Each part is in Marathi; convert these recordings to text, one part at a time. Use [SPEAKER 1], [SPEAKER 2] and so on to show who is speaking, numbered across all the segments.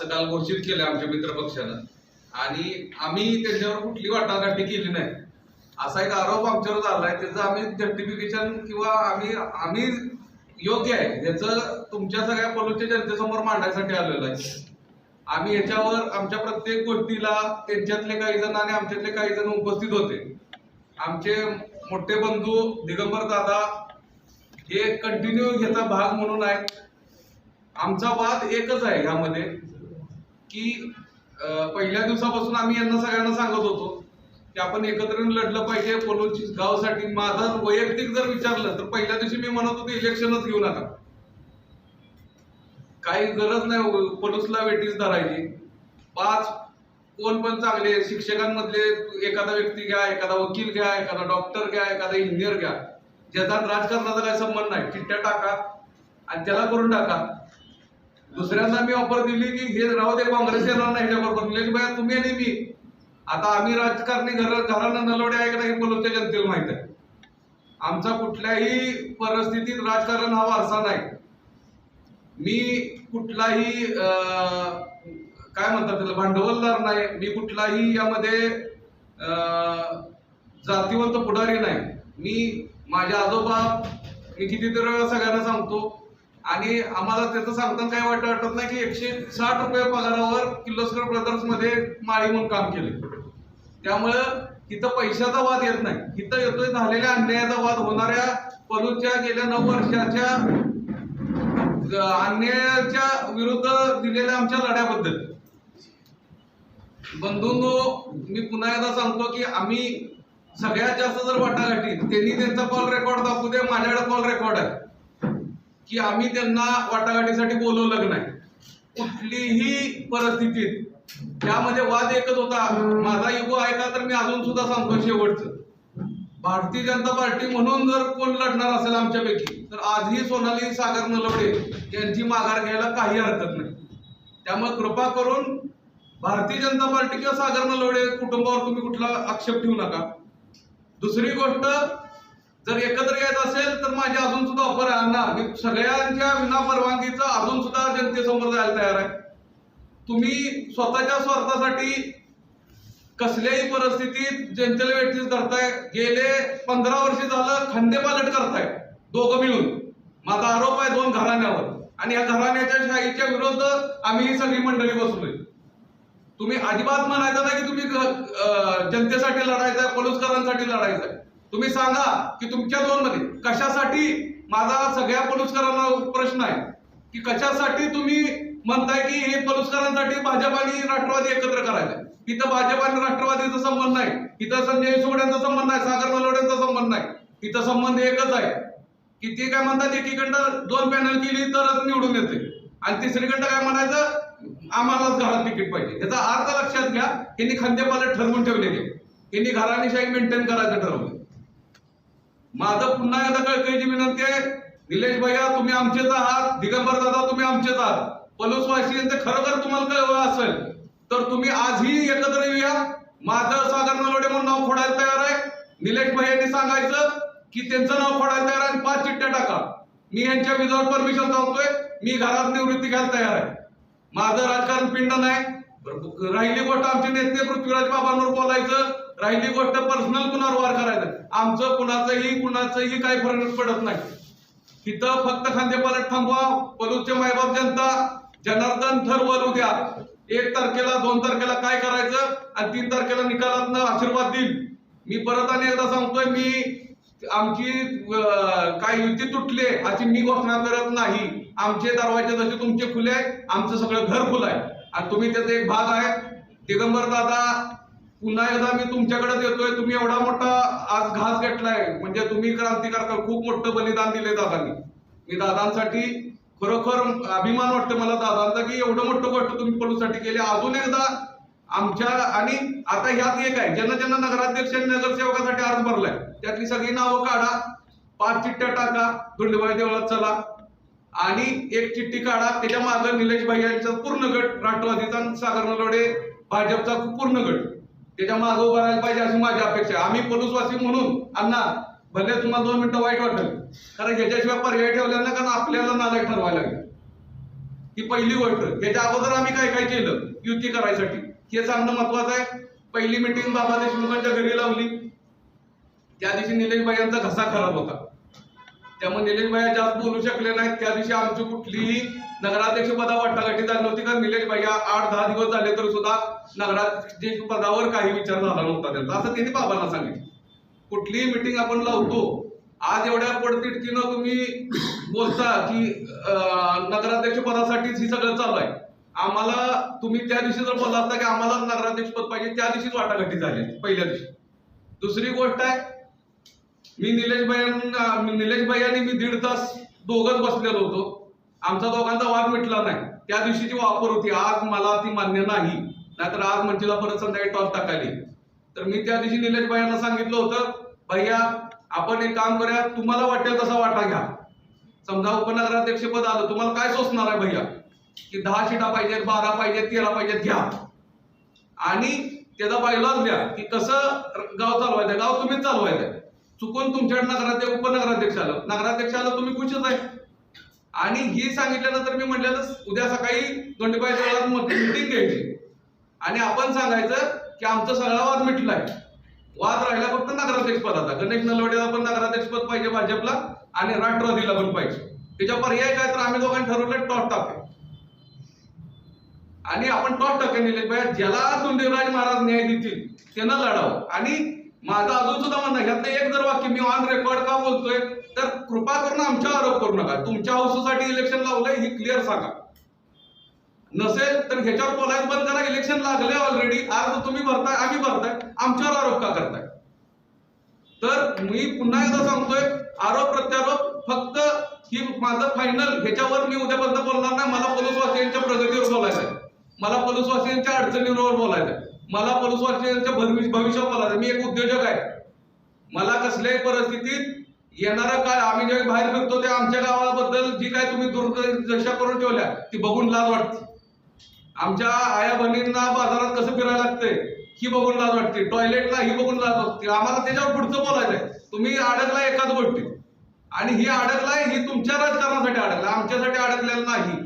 [SPEAKER 1] असं काल घोषित केलं आमच्या मित्रपक्षानं आणि आम्ही त्यांच्यावर कुठली वाटाघाटी केली नाही. असा एक आरोप आमच्यावर झालाय. त्याचं आम्ही जस्टिफिकेशन किंवा आम्ही आम्ही योग्य आहे. याचं तुमच्या सगळ्या पलूच्या जनतेसमोर मांडण्यासाठी आलेलो आहे. आम्ही याच्यावर आमच्या प्रत्येक गोष्टीला त्यांच्यातले काही जण आणि आमच्यातले काही जण उपस्थित होते. आमचे मोठे बंधू दिगंबर दादा हे कंटिन्यू ह्याचा भाग म्हणून आहे आमचा वाद एकच आहे ह्यामध्ये. की पहिल्या दिवसापासून आम्ही यांना सगळ्यांना सांगत होतो की आपण एकत्र लढलं पाहिजे पोलोची गावसाठी. माझा वैयक्तिक जर विचारलं तर पहिल्या दिवशी मी म्हणत होतो इलेक्शनच घेऊ नका. काही गरज नाही पोलिसला वेटीस धरायची. पाच कोण पण चांगले शिक्षकांमधले एखादा व्यक्ती घ्या एखादा वकील घ्या एखादा डॉक्टर घ्या एखादा इंजिनियर घ्या. ज्याचा राजकारणाचा काही संबंध नाही चिठ्ठ्या टाका आणि त्याला करून टाका. दुसऱ्यांदा मी ऑफर दिली की हे राहू दे काँग्रेस येणार नाही ह्याच्याबरोबर की बाया तुम्ही आणि मी. आता आम्ही राजकारणी घर घरानं नलवडे आहे का नाही बोलवच्या जनतेला माहीत आहे. आमचा कुठल्याही परिस्थितीत राजकारण हा वारसा नाही. मी कुठलाही काय म्हणतात त्याला भांडवलदार नाही. मी कुठलाही यामध्ये जातीवंत पुढारी नाही. मी माझे आजोबा मी कितीतरी वेळा सगळ्यांना सांगतो आणि आम्हाला त्याचं सांगताना काय वाटत वाटत नाही की एकशे साठ रुपये पगारावर किर्लोस्कर ब्रदर्समध्ये माळी म्हणून काम केले त्यामुळं इथं पैशाचा वाद येत नाही. इथं येतोय झालेल्या अन्यायाचा वाद होणाऱ्या पलूच्या गेल्या नऊ वर्षाच्या अन्यायाच्या विरुद्ध दिलेल्या आमच्या लढ्याबद्दल. बंधूंनो मी पुन्हा एकदा सांगतो की आम्ही सगळ्यात जास्त जर वाटाघाटी त्यांनी त्यांचा कॉल रेकॉर्ड दाखवू दे माझ्याकडे कॉल रेकॉर्ड आहे. की आम्ही त्यांना वाटाघाटीसाठी बोलवलं नाही. कुठलीही परिस्थितीत त्यामध्ये वाद एकच होता. माझा युगो ऐका तर मी अजून सुद्धा सांगतो शेवटचं. भारतीय जनता पार्टी म्हणून जर कोण लढणार असेल आमच्यापैकी तर आजही सोनाली सागर नलवडे यांची माघार घ्यायला काही हरकत नाही. त्यामुळे कृपा करून भारतीय जनता पार्टी किंवा सागर नलवडे कुटुंबावर तुम्ही कुठला आक्षेप ठेवू नका. दुसरी गोष्ट जर एकत्र येत असेल तर माझी अजून सुद्धा ऑफर आहे मी सगळ्यांच्या विना परवानगीचं अजून सुद्धा जनतेसमोर जायला तयार आहे. तुम्ही स्वतःच्या स्वार्थासाठी कसल्याही परिस्थितीत जनतेला वेठीस करताय. गेले पंधरा वर्ष झालं खंदेपालट करताय दोघं मिळून. माझा आरोप आहे दोन घराण्यावर. आणि या घराण्याच्या शाहीच्या विरुद्ध आम्ही ही सगळी मंडळी बसलोय. तुम्ही अजिबात म्हणायचं नाही की तुम्ही अं, जनतेसाठी लढायचंय पोलुसकरांसाठी आहे तुम्ही सांगा की तुमच्या दोन मध्ये कशासाठी माझा सगळ्या पलुसकरांना प्रश्न आहे? की कशासाठी तुम्ही म्हणताय की हे पलुसकरांसाठी भाजप आणि राष्ट्रवादी एकत्र करायचं इथं भाजप आणि राष्ट्रवादीचा संबंध नाही. इथं संजय सुगड्यांचा संबंध नाही सागर नलोड्यांचा संबंध नाही. इथं संबंध एकच आहे. की ते काय म्हणतात एकीकडं दोन पॅनल केली तरच निवडून येते. आणि तिसरीकडं काय म्हणायचं आम्हालाच घरात तिकीट पाहिजे. याचा अर्थ लक्षात घ्या यांनी खंदेपाला ठरवून ठेवलेले यांनी घराणेशाही मेंटेन करायचं ठरवलं माझं पुन्हा एकदा कळकळीची विनंती आहे? निलेश भैया तुम्ही आमचेच आहात. दिगंबर दादा तुम्ही आमचेच आहात. पलूसवासियांचं खरोखर तुम्हाला कळवलं असेल. तर तुम्ही आजही एकत्र येऊया. माझं सागर नलोडे म्हणून नाव फोडायला तयार आहे. निलेश भैयांनी सांगायचं की त्यांचं नाव फोडायला तयार आहे आणि पाच चिठ्ठ्या टाका. मी यांच्या विजावर परमिशन सांगतोय. मी घरात निवृत्ती घ्यायला तयार आहे. माझं राजकारण पिंड नाही. राहिली गोष्ट आमचे नेते पृथ्वीराज बाबांवर बोलायचं. राहिली गोष्ट पर्सनल कुणावर वार करायचं? आमचं कुणाचंही कुणाचंही काही फरक पडत नाही. तिथं फक्त खांदेपालट थांबवा. पलूचे मायबाप जनता जनार्दन ठरवल उद्या. एक तारखेला दोन तारखेला काय करायचं? आणि तीन तारखेला निकालात आशीर्वाद देईल. मी परत आणि एकदा सांगतोय मी आमची काय युती तुटले अशी मी घोषणा करत नाही. आमचे दरवाजे जसे तुमचे खुले आहे आमचं सगळं घर खुलं आहे. आणि तुम्ही त्याचा एक भाग आहे. दिगंबर दादा पुन्हा एकदा मी तुमच्याकडे येतोय तुम्ही एवढा मोठा आज घास घेतलाय. म्हणजे तुम्ही क्रांतिकारक खूप मोठं बलिदान दिले दादांनी. मी दादांसाठी खरोखर अभिमान वाटतो मला दादांचा की एवढं मोठं गोष्ट तुम्ही पलूसाठी केली. अजून एकदा आमच्या आणि आता ह्यात एक आहे ज्यांना ज्यांना नगराध्यक्ष आणि नगरसेवकासाठी अर्ज भरलाय त्यातली सगळी नावं काढा. पाच चिठ्ठ्या टाका धुंडबाई देवळात चला. आणि एक चिठ्ठी काढा त्याच्यामागे निलेश भाई यांचा पूर्ण गट राष्ट्रवादीचा सागर नलोडे भाजपचा पूर्ण गट. त्याच्या मागं उभं राहायला पाहिजे अशी माझी अपेक्षा आम्ही पोलूसवासी म्हणून अण्णा भले तुम्हाला दोन मिनिटं वाईट वाटेल कारण ह्याच्याशिवाय पर्याय ठेवला ना कारण आपल्याला नालायक ठरवायला लागेल. ही पहिली गोष्ट. याच्या अगोदर आम्ही काय काय केलं युती करायसाठी? हे सांगणं महत्वाचं आहे. पहिली मिटिंग बाबा देशमुखांच्या घरी लावली. त्या दिवशी निलेश यांचा घसा खराब होता. त्यामुळे निलेश भैया जास्त बोलू शकले नाहीत. त्या दिवशी आमची कुठलीही नगराध्यक्ष पदावर वाटाघाटी झाली नव्हती. कारण निलेश भैया आठ दहा दिवस झाले तरी सुद्धा नगराध्यक्ष पदावर काही विचार झाला नव्हता त्यांचा. असं त्यांनी बाबांना सांगितलं. कुठलीही मिटिंग आपण लावतो. आज एवढ्या पडतिडकीनं तुम्ही बोलता की नगराध्यक्ष पदासाठीच ही सगळं चालू आहे. आम्हाला तुम्ही त्या दिवशी जर बोलला असता की आम्हाला नगराध्यक्ष पद पाहिजे त्या दिवशीच वाटाघाटी झाली. पहिल्या दिवशी. दुसरी गोष्ट आहे मी निलेश भैयांना निलेश भैयांनी मी दीड तास दोघच बसलेलो होतो. आमचा दोघांचा वाद मिटला नाही. त्या दिवशीची वापर होती आज मला ती मान्य नाही. नाहीतर आज मंचीला परत संध्याकाळी टॉस टाकायली तर मी त्या दिवशी निलेश भैयांना सांगितलं होतं भैया आपण एक काम करूया तुम्हाला वाटेल तसा वाटा घ्या. समजा उपनगराध्यक्षपद आलं तुम्हाला काय सोचणार आहे भैया? की दहा शीटा पाहिजेत बारा पाहिजेत तेरा पाहिजेत घ्या. आणि त्याचा पाहिलाच द्या की कसं गाव चालवायचं गाव तुम्हीच चालवायचं. चुकून तुमच्याकडे नगराध्यक्ष उपनगराध्यक्ष आलं. नगराध्यक्ष आलं तुम्ही खुशच आहे. आणि हे सांगितल्यानंतर मी म्हटलं उद्या सकाळी गंडीबाई देवळात मीटिंग घ्यायची. आणि आपण सांगायचं की आमचा सगळा वाद मिटलाय वाद राहिला फक्त नगराध्यक्ष पदाचा. गणेश नलवडेला पण नगराध्यक्ष पद पाहिजे भाजपला आणि राष्ट्रवादीला पण पाहिजे. त्याच्या पर्याय काय तर आम्ही दोघांनी ठरवलं टॉस टाके आणि आपण टॉस टाके नेले ज्याला धुंडीराज महाराज न्याय देतील त्यानं लढावं. आणि माझा अजून सुद्धा म्हणणं ह्यातलं एक जर वाक्य मी ऑन रेकॉर्ड का बोलतोय तर कृपा करून आमच्या आरोप करू नका. तुमच्या हौसेसाठी इलेक्शन लावलंय ही क्लिअर सांगा. नसेल तर ह्याच्यावर बोलायचं बंद करा. इलेक्शन लागले ऑलरेडी आज तुम्ही भरताय आम्ही भरताय. आमच्यावर आरोप का करताय? तर मी पुन्हा एकदा सांगतोय आरोप प्रत्यारोप फक्त ही माझं फायनल ह्याच्यावर मी उद्यापर्यंत बोलणार नाही. मला पोलीसवासियांच्या प्रगतीवर बोलायचं आहे मला पोलीसवासियांच्या अडचणींवर बोलायचं आहे मला पोलीसवासियांच्या भविष्य भविष्यावर बोलायचं मी एक उद्योजक आहे. मला कसल्याही परिस्थितीत येणारं काय आम्ही जेव्हा बाहेर फिरतो ते आमच्या गावाबद्दल जी काय तुम्ही दुर्दशा करून ठेवल्या ती बघून लाज वाटते. आमच्या आया बहिणींना बाजारात कसं फिरायला लागतंय ही बघून लाज वाटते. टॉयलेटला ही बघून लाज वाटते. आम्हाला त्याच्यावर पुढचं बोलायचं आहे तुम्ही अडकला एकाच गोष्टी आणि ही अडकलाय ही तुमच्या राजकारणासाठी अडकलाय. आमच्यासाठी अडकलेलं नाही.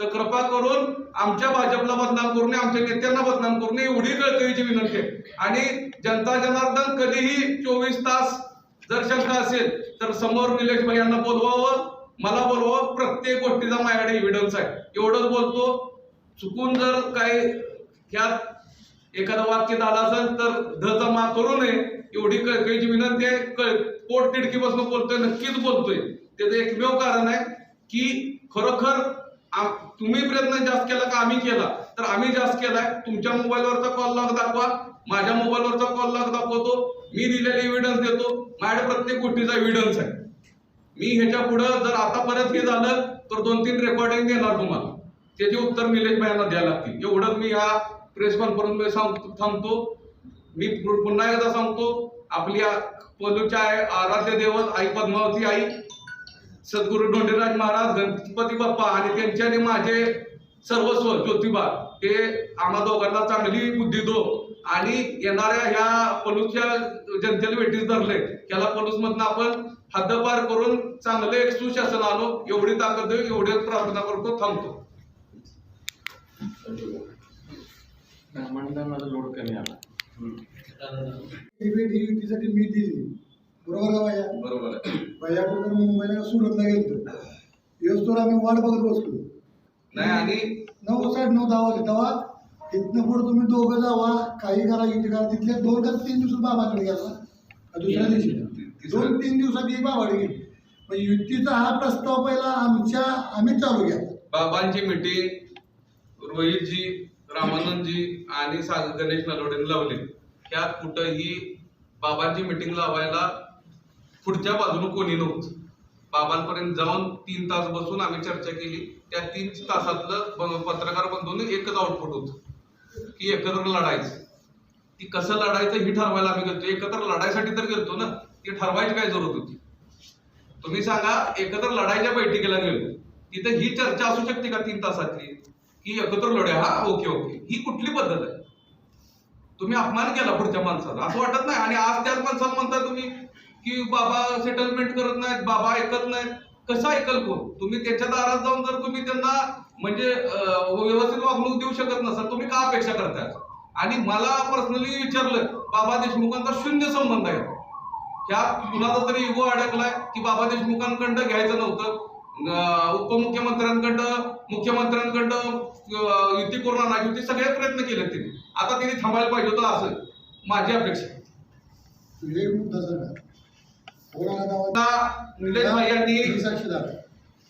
[SPEAKER 1] तर कृपा करून आमच्या भाजपला बदनाम करू नये आमच्या नेत्यांना बदनाम करू नये एवढी कळकळीची विनंती आहे. आणि जनता जनार्दन कधीही चोवीस तास जर शंका असेल तर समोर निलेश भाई यांना बोलवावं मला बोलवावं प्रत्येक गोष्टीचा माझ्याकडे एव्हिडन्स आहे. एवढंच बोलतो चुकून जर काही ह्यात एखादं वाक्य झालं असेल तर ध जमा करू नये एवढी कळकळीची विनंती आहे. कळ पोट तिडकीपासून बोलतोय नक्कीच बोलतोय. त्याचं एकमेव कारण आहे की खरोखर तुम्ही प्रयत्न जास्त केला का आम्ही केला? तर आम्ही जास्त केलाय. तुमच्या मोबाईलवरचा कॉल लॉग दाखवा. माझ्या मोबाईलवरचा कॉल लॉग दाखवतो. मी दिलेले एव्हिडन्स देतो. माझ्या प्रत्येक गोष्टीचा एव्हिडन्स आहे. मी ह्याच्या पुढं जर आता परत हे झालं तर दोन तीन रेकॉर्डिंग देणार तुम्हाला. त्याचे उत्तर निलेश भाईंना द्यायला लागतील. एवढंच मी ह्या प्रेस कॉन्फरन्समध्ये सांग- थांबतो. मी पुन्हा एकदा सांगतो आपल्या पलूच्या आराध्य देवत आई पद्मावती आई सद्गुरू डोंडीराज महाराज गणपती बाप्पा आणि त्यांचे आणि माझे सर्वस्व ज्योतिबा हे आम्हा दोघांना चांगली बुद्धी दो. आणि येणाऱ्या ह्या पलूसच्या जनतेला भेटीस धरले त्याला पलूस मधनं आपण हद्दपार करून चांगले एक सुशासन आलो एवढी ताकद देऊ एवढी प्रार्थना करतो थांबतो.
[SPEAKER 2] माझा लोड कमी आला.
[SPEAKER 3] मी दिली. बरोबर का भैया?
[SPEAKER 1] बरोबर
[SPEAKER 3] भैया कुठं मुंबईला सुरतला गेलतो. येऊस्तोवर आम्ही वाट बघत बसलो.
[SPEAKER 1] नाही आणि?
[SPEAKER 3] नऊ साडे नऊ दहा वाजले. तेव्हा इथनं पुढे तुम्ही दोघं जावा काही करा युती करा. तिथले दोन का तीन दिवसात बाबाकडे गेला. दुसऱ्या दिवशी? दोन तीन दिवसात ही बाबाकडे गेली. मग युतीचा हा प्रस्ताव पहिला आमच्या आम्ही चालू घ्या
[SPEAKER 1] बाबांची मिटिंग रोहितजी रामानंदजी आणि गणेश नलवडेने लावली. त्यात कुठंही बाबांची मिटिंग लावायला पुढच्या बाजूने कोणी नव्हतं. बाबांपर्यंत जाऊन तीन तास बसून आम्ही चर्चा केली. त्या तीन तासातलं पत्रकार बंधून एकच आउटपुट होतं की एकत्र लढायचं. ती कसं लढायचं ही ठरवायला आम्ही गेलतो. एकत्र लढायसाठी तर गेलतो ना. ती ठरवायची काय जरूरत होती? तुम्ही सांगा एकत्र लढायच्या बैठकीला गेलो. तिथे ही चर्चा असू शकते का तीन तासातली? की एकत्र लढ्या? हा ओके ओके. ही कुठली पद्धत आहे? तुम्ही अपमान केला पुढच्या माणसाचा असं वाटत नाही. आणि आज त्याच माणसाला म्हणता तुम्ही की बाबा सेटलमेंट करत नाहीत बाबा ऐकत नाहीत. कसं ऐकल कोण? तुम्ही त्याच्या दारात जाऊन जर तुम्ही त्यांना म्हणजे व्यवस्थित वागणूक देऊ शकत नसाल तुम्ही का अपेक्षा करताय? आणि मला पर्सनली विचारलं बाबा देशमुखांचा शून्य संबंध आहे. ह्या कुणाचा तरी युगो अडकलाय की बाबा देशमुखांकडं घ्यायचं नव्हतं. उपमुख्यमंत्र्यांकडं मुख्यमंत्र्यांकडं युती करून आणा युती सगळे प्रयत्न केले त्यांनी. आता तिने थांबायला पाहिजे होतं असं. माझी अपेक्षा निलेश भाई यांनी.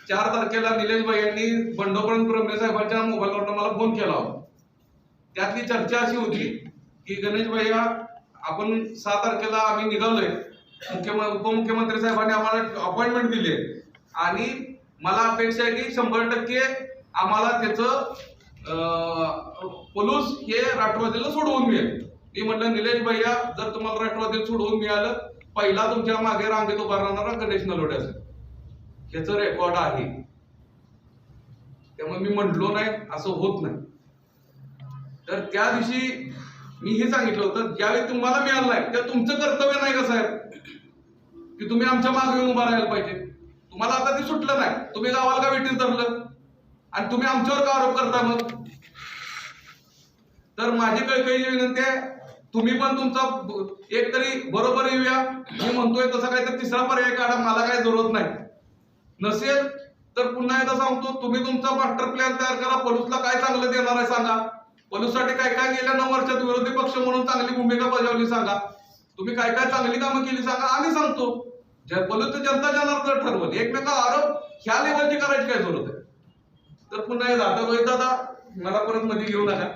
[SPEAKER 1] चार तारखेला निलेश भाई यांनी बंडोपंत ब्रह्मे साहेबांच्या मोबाईलवरनं मला फोन केला होता. त्यातली चर्चा अशी होती की गणेश भैया आपण सहा तारखेला आम्ही निघालोय. मुख्यमंत्री उपमुख्यमंत्री साहेबांनी आम्हाला अपॉइंटमेंट दिली. आहे आणि मला अपेक्षा आहे की शंभर टक्के आम्हाला त्याचं पोलूस हे राष्ट्रवादीला सोडवून मिळेल. मी म्हणलं निलेश भैया जर तुम्हाला राष्ट्रवादीला सोडवून मिळालं पहिला तुमच्या मागे रांगेत उभा राहणारा गणेश नलोडे असेल. ह्याचं रेकॉर्ड आहे. त्यामुळे मी म्हटलो नाही असं होत नाही. तर त्या दिवशी मी हे सांगितलं होतं ज्यावेळी तुम्हाला मिळालं नाही त्या तुमचं कर्तव्य नाही का साहेब? की तुम्ही आमच्या मागे येऊन उभा राहायला पाहिजे. तुम्हाला आता ते सुटलं नाही. तुम्ही गावाला का वेटीस धरलं? आणि तुम्ही आमच्यावर का आरोप करता मग? तर माझी कळकळीची विनंती आहे तुम्ही पण तुमचा एक तरी बरोबर येऊया. मी म्हणतोय तसा काहीतरी तिसरा पर्याय काढा मला काही जरूरत नाही. नसेल तर पुन्हा एकदा सांगतो तुम्ही तुमचा मास्टर प्लॅन तयार करा. पलूसला काय चांगलं देणार आहे सांगा. पलूससाठी काय काय गेल्या नऊ वर्षात विरोधी पक्ष म्हणून चांगली भूमिका बजावली सांगा. तुम्ही काय काय चांगली कामं केली सांगा. आम्ही सांगतो पलूस जनता जनार्दन ठरवल. एकमेका आरोप ह्या लेवलची करायची काय जरूरत आहे? तर पुन्हा एकदा आता रोहित दादा मला परत मध्ये घेऊ नका.